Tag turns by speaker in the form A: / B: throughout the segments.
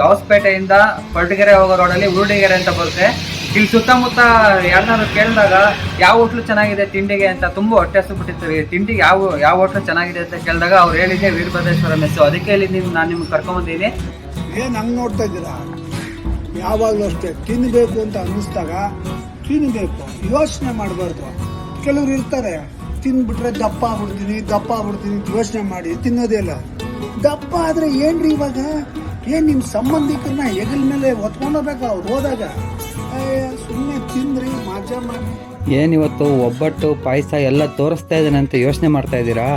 A: ದಾವಸ್ಪೇಟೆಯಿಂದ ಕೊರಟಗೆರೆ ಹೋಗೋ ರೋಡಲ್ಲಿ ಉರುಡಿಗೆರೆ ಅಂತ ಬರುತ್ತೆ. ಇಲ್ಲಿ ಸುತ್ತಮುತ್ತ ಯಾರನ್ನಾದ್ರು ಕೇಳಿದಾಗ ಯಾವ ಹೋಟ್ಲು ಚೆನ್ನಾಗಿದೆ ತಿಂಡಿಗೆ ಅಂತ ತುಂಬ ಹೊಟ್ಟೆ ಹಸುಬಿಟ್ಟಿರ್ತಾರೆ ತಿಂಡಿಗೆ ಯಾವ ಯಾವ ಹೋಟ್ಲು ಚೆನ್ನಾಗಿದೆ ಅಂತ ಕೇಳಿದಾಗ ಅವ್ರು ಹೇಳಿದ್ದೆ ವೀರಭದ್ರೇಶ್ವರ ಮೆಸ್ಸು. ಅದಕ್ಕೆ ಇಲ್ಲಿ ನೀವು ನಾನು ನಿಮ್ಗೆ ಕರ್ಕೊಂಬಂದಿದ್ದೀನಿ
B: ಏನು ಹಂಗೆ ನೋಡ್ತಾ ಇದ್ದೀರಾ? ಯಾವಾಗಲೂ ಅಷ್ಟೇ ತಿನ್ನಬೇಕು ಅಂತ ಅನ್ನಿಸ್ದಾಗ ತಿನ್ನಬೇಕು ಯೋಚನೆ ಮಾಡಬಾರ್ದು. ಕೆಲವ್ರು ಇರ್ತಾರೆ, ತಿನ್ಬಿಟ್ರೆ ದಪ್ಪ ಆಗ್ಬಿಡ್ತೀನಿ ದಪ್ಪ ಆಗ್ಬಿಡ್ತೀನಿ ಯೋಚನೆ ಮಾಡಿ ತಿನ್ನೋದೇ ಇಲ್ಲ. ದಪ್ಪ ಆದರೆ ಏನ್ರಿ ಇವಾಗ? ಏನ್ ನಿಮ್ ಸಂಬಂಧಿಕರನ್ನ ಹೆಗಲ್ ಮೇಲೆ ಒತ್ಕೊಂಡೋಗ್ಬೇಕು ಅವ್ರು ಹೋದಾಗ? ಸುಮ್ಮನೆ ತಿಂದ್ರಿ ಮಜಾ ಮಾಡಿ.
C: ಏನಿವತ್ತು ಒಬ್ಬಟ್ಟು ಪಾಯಸ ಎಲ್ಲ ತೋರಿಸ್ತಾ ಇದ್ದೇನೆ ಅಂತ ಯೋಚನೆ ಮಾಡ್ತಾ ಇದ್ದೀರಾ?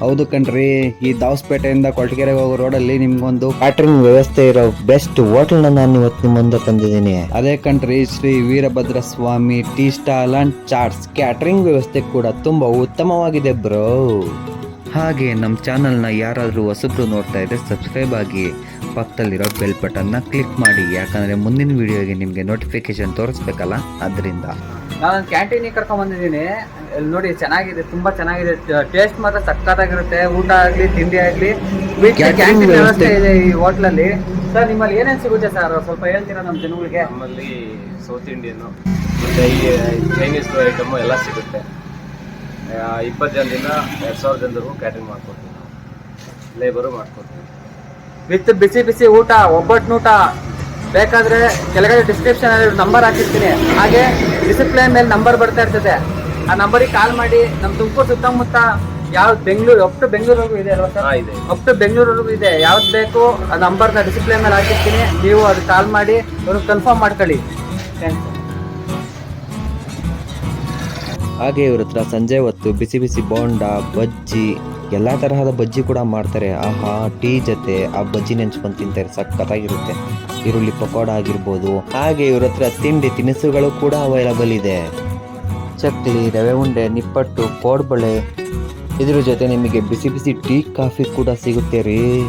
C: ಹೌದು ಕಣ್ರಿ ಈ ದಾವಸ್ಪೇಟೆಯಿಂದ ಕೊಳ್ಟಗೆರೆ ಹೋಗೋ ರೋಡಲ್ಲಿ ನಿಮ್ಗೊಂದು ಕ್ಯಾಟ್ರಿಂಗ್ ವ್ಯವಸ್ಥೆ ಇರೋ ಬೆಸ್ಟ್ ಹೋಟೆಲ್ನ ನಾನು ಇವತ್ತು ನಿಮ್ಮ ಮುಂದೆ ತಂದಿದ್ದೀನಿ. ಅದೇ ಕಣ್ರಿ Shri Veerabhadra Swamy tea stall and chats. Catering ವ್ಯವಸ್ಥೆ ಕೂಡ ತುಂಬಾ ಉತ್ತಮವಾಗಿದೆ ಬ್ರೋ. ಹಾಗೆ ನಮ್ಮ ಚಾನಲ್ನ ಯಾರಾದರೂ ಹೊಸಬ್ರು ನೋಡ್ತಾ ಇದ್ರೆ ಸಬ್ಸ್ಕ್ರೈಬ್ ಆಗಿ ಪಕ್ಕದಲ್ಲಿರೋ ಬೆಲ್ ಬಟನ್ನ ಕ್ಲಿಕ್ ಮಾಡಿ. ಯಾಕಂದರೆ ಮುಂದಿನ ವಿಡಿಯೋಗೆ ನಿಮಗೆ ನೋಟಿಫಿಕೇಶನ್ ತೋರಿಸ್ಬೇಕಲ್ಲ ಅದರಿಂದ.
A: ನಾನು ಕ್ಯಾಂಟೀನಿಗೆ ಕರ್ಕೊಂಡು ಬಂದಿದ್ದೀನಿ. ನೋಡಿ ಚೆನ್ನಾಗಿದೆ ತುಂಬಾ ಚೆನ್ನಾಗಿದೆ. ಟೇಸ್ಟ್ ಮಾತ್ರ ಸಕ್ಕತ್ತಾಗಿರುತ್ತೆ ಊಟ ಆಗಲಿ ತಿಂಡಿ ಆಗಲಿ. ಕ್ಯಾಂಟೀನ್ ವ್ಯವಸ್ಥೆ.
C: ವ್ಯವಸ್ಥೆ
A: ಇದೆ ಈ ಹೋಟ್ಲಲ್ಲಿ ಸರ್ ನಿಮ್ಮಲ್ಲಿ ಏನೇನು ಸಿಗುತ್ತೆ ಸರ್ ಸ್ವಲ್ಪ ಹೇಳ್ತೀರಾ ನಮ್ಮ ಜನಗಳಿಗೆ?
D: ನಮ್ಮಲ್ಲಿ ಸೌತ್ ಇಂಡಿಯನ್ನು ಮತ್ತು ಈ ಚೈನೀಸ್ ಐಟಮು ಎಲ್ಲ ಸಿಗುತ್ತೆ. ಇಪ್ಪತ್ತು ಜನದಿಂದ ಎರಡು ಸಾವಿರ ಜನರಿಗೂ ಕ್ಯಾಟ್ರಿಂಗ್ ಮಾಡ್ಕೊಡ್ತೀವಿ ನಾವು. ಲೇಬರು ಮಾಡ್ಕೊಡ್ತೀವಿ.
A: ವಿತ್ ಬಿಸಿ ಬಿಸಿ ಊಟ ಒಬ್ಬಟ್ಟು ಊಟ ಬೇಕಾದ್ರೆ ಕೆಳಗಡೆ ಡಿಸ್ಕ್ರಿಪ್ಷನ್ ಅಲ್ಲಿ ನಂಬರ್ ಹಾಕಿರ್ತೀನಿ. ಹಾಗೆ ಡಿಸಿಪ್ಲೈನ್ ಮೇಲೆ ನಂಬರ್ ಬರ್ತಾ ಇರ್ತದೆ. ಆ ನಂಬರಿಗೆ ಕಾಲ್ ಮಾಡಿ ನಮ್ಮ ತುಮಕೂರು ಸುತ್ತಮುತ್ತ ಯಾವ್ದು ಬೆಂಗಳೂರು ಅಪ್ ಟು ಬೆಂಗಳೂರಿಗೂ ಇದೆ ಅಲ್ವಾ ಸರ್?
D: ಇದೆ
A: ಅಪ್ ಟು ಬೆಂಗಳೂರಿಗೂ ಇದೆ. ಯಾವ್ದು ಬೇಕು ಆ ನಂಬರ್ನ ಡಿಸಿಪ್ಲೈನ್ ಮೇಲೆ ಹಾಕಿರ್ತೀನಿ. ನೀವು ಅದು ಕಾಲ್ ಮಾಡಿ ಅವ್ರಿಗೆ ಕನ್ಫರ್ಮ್ ಮಾಡ್ಕೊಳ್ಳಿ. ಥ್ಯಾಂಕ್ಸ್
C: ಹಾಗೆ ಇವ್ರ ಹತ್ರ ಸಂಜೆ ಹೊತ್ತು ಬಿಸಿ ಬಿಸಿ ಬೋಂಡ, ಬಜ್ಜಿ, ಎಲ್ಲ ತರಹದ ಬಜ್ಜಿ ಕೂಡ ಮಾಡ್ತಾರೆ. ಆಹಾ, ಟೀ ಜೊತೆ ಆ ಬಜ್ಜಿ ನೆಂಚ್ಕೊಂಡು ತಿಂತಾರೆ. ಸಖತ್ತಾಗಿರುತ್ತೆ. ಈರುಳ್ಳಿ ಪಕೋಡ ಆಗಿರ್ಬೋದು. ಹಾಗೆ ಇವ್ರ ಹತ್ರ ತಿಂಡಿ ತಿನಿಸುಗಳು ಕೂಡ ಅವೈಲಬಲ್ ಇದೆ. ಚಕ್ಲಿ, ರವೆ ಉಂಡೆ, ನಿಪ್ಪಟ್ಟು, ಕೋಡ್ಬಳೆ. ಇದ್ರ ಜೊತೆ ನಿಮಗೆ ಬಿಸಿ ಬಿಸಿ ಟೀ, ಕಾಫಿ ಕೂಡ ಸಿಗುತ್ತೆ ರೀ.